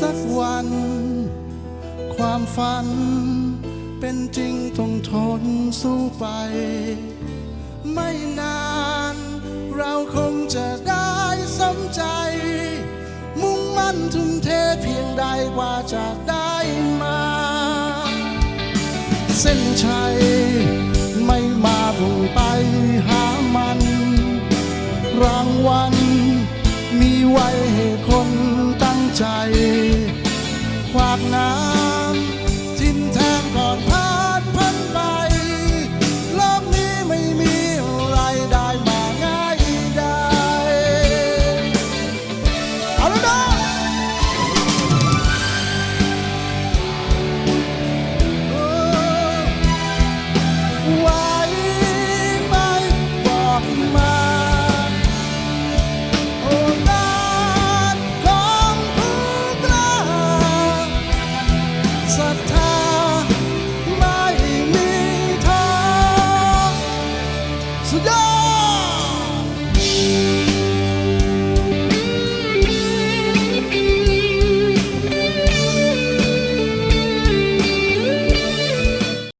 สักวัน ความฝัน เป็นจริงต้องทนสู้ไป ไม่นาน เราคงจะได้สมใจ มุ่งมั่นทุ่มเทเพียงใดกว่าจะได้มา เส้นชัย ไม่มาพุ่งไปหามัน รางวัลมีไว้ให้คนตั้งใจ ขวากน้ำ